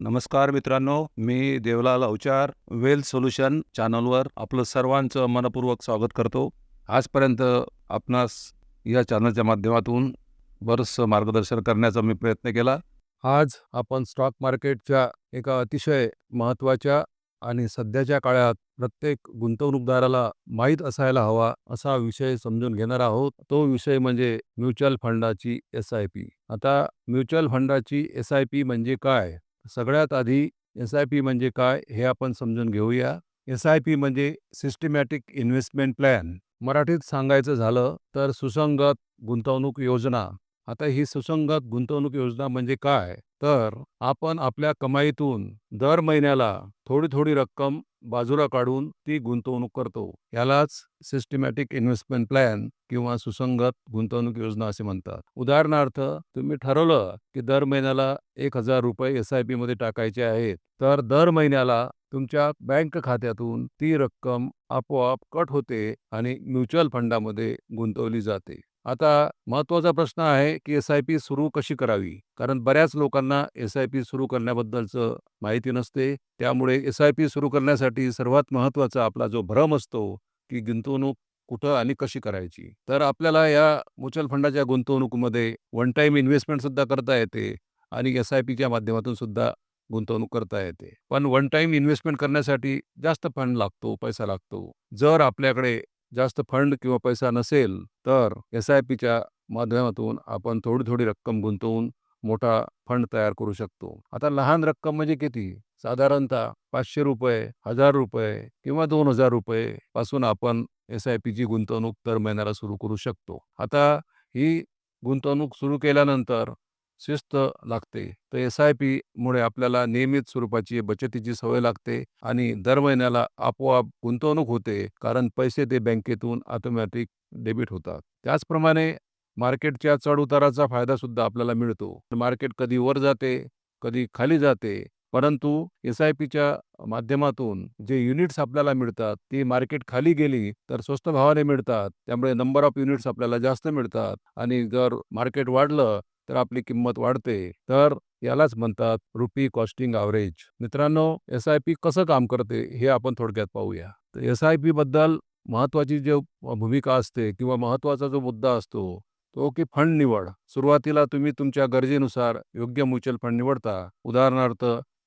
नमस्कार मित्रांनो मी देवलाल अवचार वेल सोल्युशन चॅनलवर आपलं सर्वांचं मनपूर्वक स्वागत करतो. आजपर्यंत आपणास या चॅनलच्या माध्यमातून बरंचसं मार्गदर्शन करण्याचा मी प्रयत्न केला. आज आपण स्टॉक मार्केटच्या एका अतिशय महत्त्वाच्या आणि सध्याच्या काळात प्रत्येक गुंतवणूकदाराला माहीत असायला हवा असा विषय समजून घेणार आहोत. तो विषय म्हणजे म्युच्युअल फंडाची एस आय पी. आता म्युच्युअल फंडाची एस आय पी म्हणजे काय? सगळ्यात आधी एस आय पी म्हणजे काय हे आपण समजून घेऊया. एस आय पी म्हणजे सिस्टमॅटिक इन्व्हेस्टमेंट प्लॅन मराठीत सांगायचं झालं तर सुसंगत गुंतवणूक योजना. आता ही सुसंगत गुंतवणूक योजना म्हणजे काय? तर आपण आपल्या कमाईतून दर महिन्याला थोडी थोडी रक्कम बाजूला काढून ती गुंतवणूक करतो. यालाच सिस्टमॅटिक इन्व्हेस्टमेंट प्लॅन किंवा सुसंगत गुंतवणूक योजना असे म्हणतात. उदाहरणार्थ तुम्ही ठरवलं की दर महिन्याला एक हजार रुपये एस आय पी मध्ये टाकायचे आहेत तर दर महिन्याला तुमच्या बँक खात्यातून ती रक्कम आपोआप कट होते आणि म्युच्युअल फंडामध्ये गुंतवली जाते. आता महत्त्वाचा प्रश्न आहे की एस आय पी सुरू कशी करावी? कारण बऱ्याच लोकांना एस आय पी सुरू करण्याबद्दलचं माहिती नसते. त्यामुळे एस आय पी सुरू करण्यासाठी सर्वात महत्त्वाचा आपला जो भ्रम असतो की गुंतवणूक कुठं आणि कशी करायची? तर आपल्याला या म्युच्युअल फंडाच्या गुंतवणुकीमध्ये वन टाईम इन्व्हेस्टमेंट सुद्धा करता येते आणि एस आय पीच्या माध्यमातून सुद्धा गुंतवणूक करता येते. पण वन टाईम इन्व्हेस्टमेंट करण्यासाठी जास्त फंड लागतो पैसा लागतो. जर आपल्याकडे जास्त फंड किंवा पैसा नसेल तर एस आय पीच्या माध्यमातून आपण थोडी थोडी रक्कम गुंतवून मोठा फंड तयार करू शकतो. आता लहान रक्कम म्हणजे किती? साधारणतः पाचशे रुपये हजार रुपये किंवा दोन हजार रुपये पासून आपण एस आय पीची गुंतवणूक दर महिन्याला सुरू करू शकतो. आता ही गुंतवणूक सुरू केल्यानंतर शिस्त लागते. तर एस आय पीमुळे आपल्याला नियमित स्वरूपाची बचतीची सवय लागते आणि दर महिन्याला आपोआप गुंतवणूक होते कारण पैसे ते बँकेतून ऑटोमॅटिक डेबिट होतात. त्याचप्रमाणे मार्केटच्या चढउताराचा फायदा सुद्धा आपल्याला मिळतो. मार्केट कधी वर जाते कधी खाली जाते परंतु एस आय पीच्या माध्यमातून जे युनिट्स आपल्याला मिळतात ती मार्केट खाली गेली तर स्वस्त भावाने मिळतात. त्यामुळे नंबर ऑफ युनिट्स आपल्याला जास्त मिळतात आणि जर मार्केट वाढलं तर आपली किंमत वाढते. तर यालाच म्हणतात रुपी कॉस्टिंग ॲव्हरेज मित्रांनो एस आय पी कसं काम करते हे आपण थोडक्यात पाहूया. तर एस आय पी बद्दल महत्त्वाची जो भूमिका असते किंवा महत्त्वाचा जो मुद्दा असतो तो की फंड निवड. सुरुवातीला तुम्ही तुमच्या गरजेनुसार योग्य म्युच्युअल फंड निवडता. उदाहरणार्थ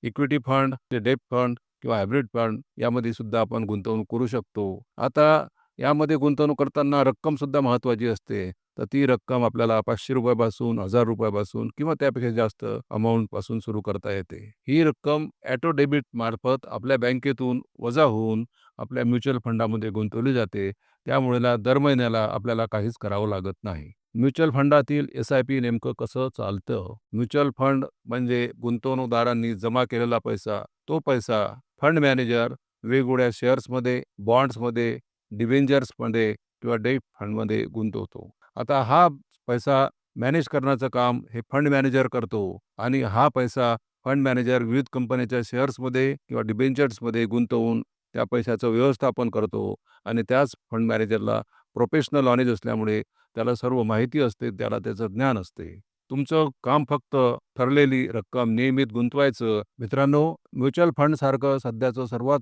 इक्विटी फंड डेप फंड किंवा हायब्रिड फंड यामध्ये सुद्धा आपण गुंतवणूक करू शकतो. आता यामध्ये गुंतवणूक करताना रक्कम सुद्धा महत्त्वाची असते. तर ती रक्कम आपल्याला पाचशे रुपयापासून हजार रुपयापासून किंवा त्यापेक्षा जास्त अमाऊंटपासून सुरू करता येते. ही रक्कम ॲटो डेबिट मार्फत आपल्या बँकेतून वजा होऊन आपल्या म्युच्युअल फंडामध्ये गुंतवली जाते. त्यामुळे दर महिन्याला आपल्याला काहीच करावं लागत नाही. म्युच्युअल फंडातील एस आय पी नेमकं कसं चालतं? म्युच्युअल फंड म्हणजे गुंतवणूकदारांनी जमा केलेला पैसा तो पैसा फंड मॅनेजर वेगवेगळ्या शेअर्समध्ये बॉन्ड्समध्ये डिव्हेंजर्समध्ये किंवा डेट फंडमध्ये गुंतवतो. आता हा पैसा मॅनेज करण्याचं काम हे फंड मॅनेजर करतो आणि हा पैसा फंड मॅनेजर विविध कंपन्याच्या शेअर्समध्ये किंवा डिबेंचर्समध्ये गुंतवून त्या पैशाचं व्यवस्थापन करतो आणि त्याच फंड मॅनेजरला प्रोफेशनल नॉलेज असल्यामुळे त्याला सर्व माहिती असते त्याला त्याचं ज्ञान असते. तुमचं काम फक्त ठरलेली रक्कम नियमित गुंतवायचं. मित्रांनो म्युच्युअल फंड सारखं सध्याचं सर्वात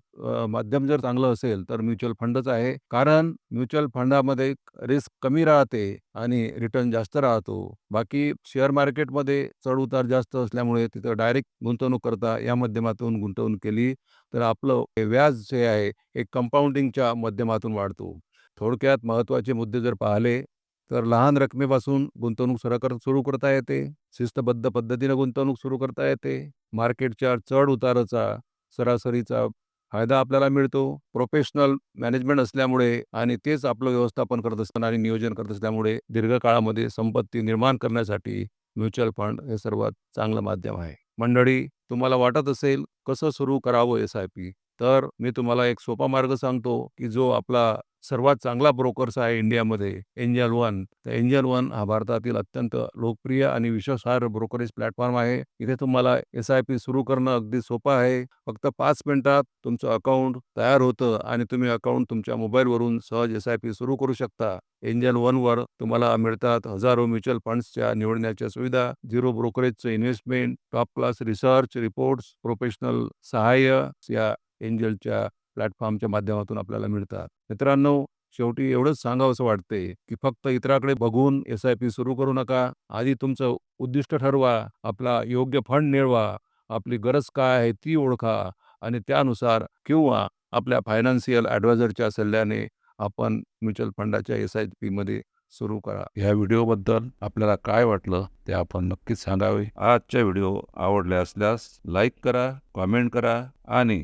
माध्यम जर चांगलं असेल तर म्युच्युअल फंडच आहे. कारण म्युच्युअल फंडामध्ये रिस्क कमी राहते आणि रिटर्न जास्त राहतो. बाकी शेअर मार्केटमध्ये चढ उतार जास्त असल्यामुळे तिथं डायरेक्ट गुंतवणूक करता या माध्यमातून गुंतवणूक केली तर आपलं व्याज जे आहे हे कंपाऊंडिंगच्या माध्यमातून वाढतो. थोडक्यात महत्त्वाचे मुद्दे जर पाहिले तर लहान रकमेपासून गुंतवणूक सरकार सुरू करता येते. शिस्तबद्ध पद्धतीने गुंतवणूक सुरू करता येते. मार्केटच्या चढ उताराचा सरासरीचा फायदा आपल्याला मिळतो. प्रोफेशनल मॅनेजमेंट असल्यामुळे आणि तेच आपलं व्यवस्थापन करत असताना आणि नियोजन करत असल्यामुळे दीर्घकाळामध्ये संपत्ती निर्माण करण्यासाठी म्युच्युअल फंड हे सर्वात चांगलं माध्यम आहे. मंडळी तुम्हाला वाटत असेल कसं सुरू करावं एस आय पी? तर मी तुम्हाला एक सोपा मार्ग सांगतो की जो आपला सर्वात चांगला ब्रोकर्स आहे इंडियामध्ये एंजल वन. तर एंजल वन हा भारतातील अत्यंत लोकप्रिय आणि विश्वासार्ह ब्रोकरेज प्लॅटफॉर्म आहे. इथे तुम्हाला एस आय पी सुरू करणं अगदी सोपं आहे. फक्त पाच मिनिटात तुमचं अकाउंट तयार होतं आणि तुम्ही अकाउंट तुमच्या मोबाईलवरून सहज एस आय पी सुरू करू शकता. एंजल वनवर तुम्हाला मिळतात हजारो म्युच्युअल फंड्सच्या निवडण्याच्या सुविधा zero ब्रोकरेजचं investment top class research reports professional सहाय्य या एंजलच्या प्लॅटफॉर्मच्या माध्यमातून आपल्याला मिळतात. मित्रांनो शेवटी एवढंच सांगावं असं वाटते की फक्त इतराकडे बघून एस आय पी सुरू करू नका. आधी तुमचं उद्दिष्ट ठरवा आपला योग्य फंड निळवा आपली गरज काय आहे ती ओळखा आणि त्यानुसार किंवा आपल्या फायनान्शियल ॲडवायझरच्या सल्ल्याने आपण म्युच्युअल फंडाच्या एस आय पीमध्ये सुरू करा. ह्या व्हिडिओबद्दल आपल्याला काय वाटलं ते आपण नक्कीच सांगावे. आजच्या व्हिडिओ आवडले असल्यास लाईक करा कॉमेंट करा आणि